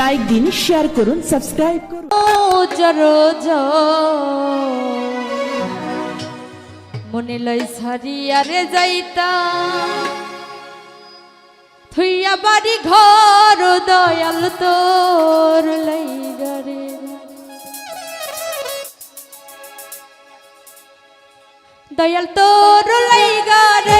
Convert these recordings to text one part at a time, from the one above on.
Like দিন share করুন subscribe করুন। মনে লয় সারিয়ারে যাইতা। থুইয়া বাড়ি ঘর, দয়াল তোর লাইগারে দয়াল তোর লাইগারে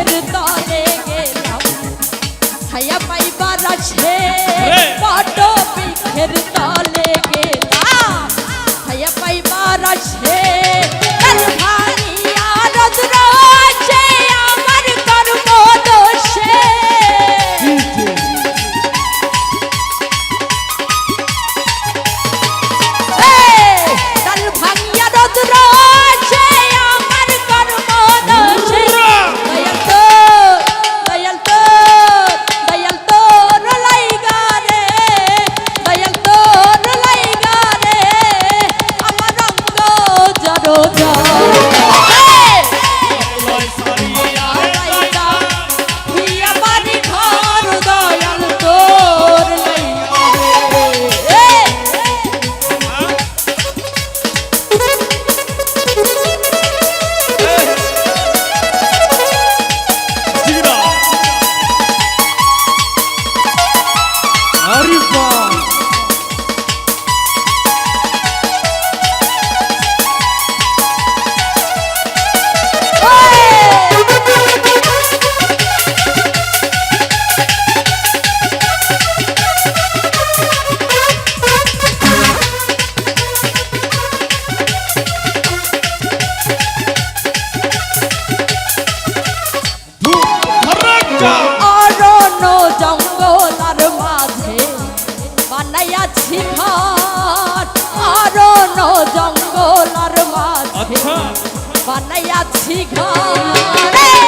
গাছের তলে গেলাম। ছায়া পাইবার আছে বট বৃক্ষের তলে গেলাম। ছায়া পাইবার মাঝি ঘর অরণ জঙ্গল আর মাঝি আচ্ছা। বানাইয়াছি ঘর।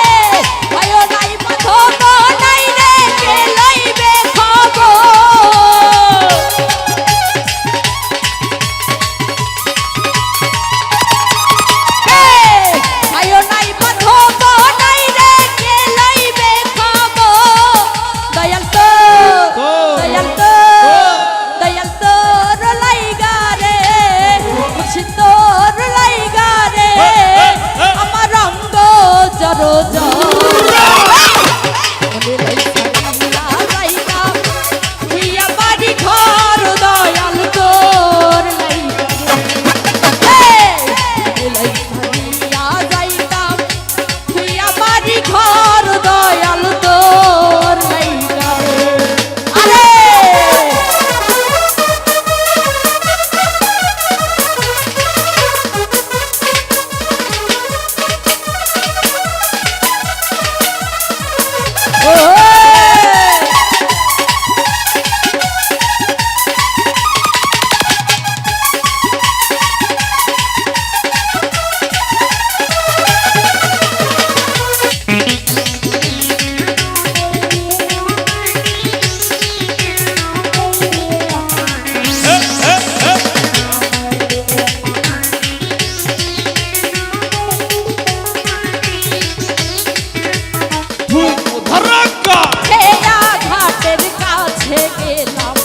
ঘাটের কাছে গেলাম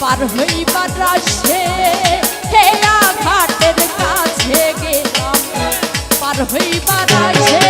পার হইবার আসে হেয়া ঘাটের কাছে গেলাম পার হইবার আসে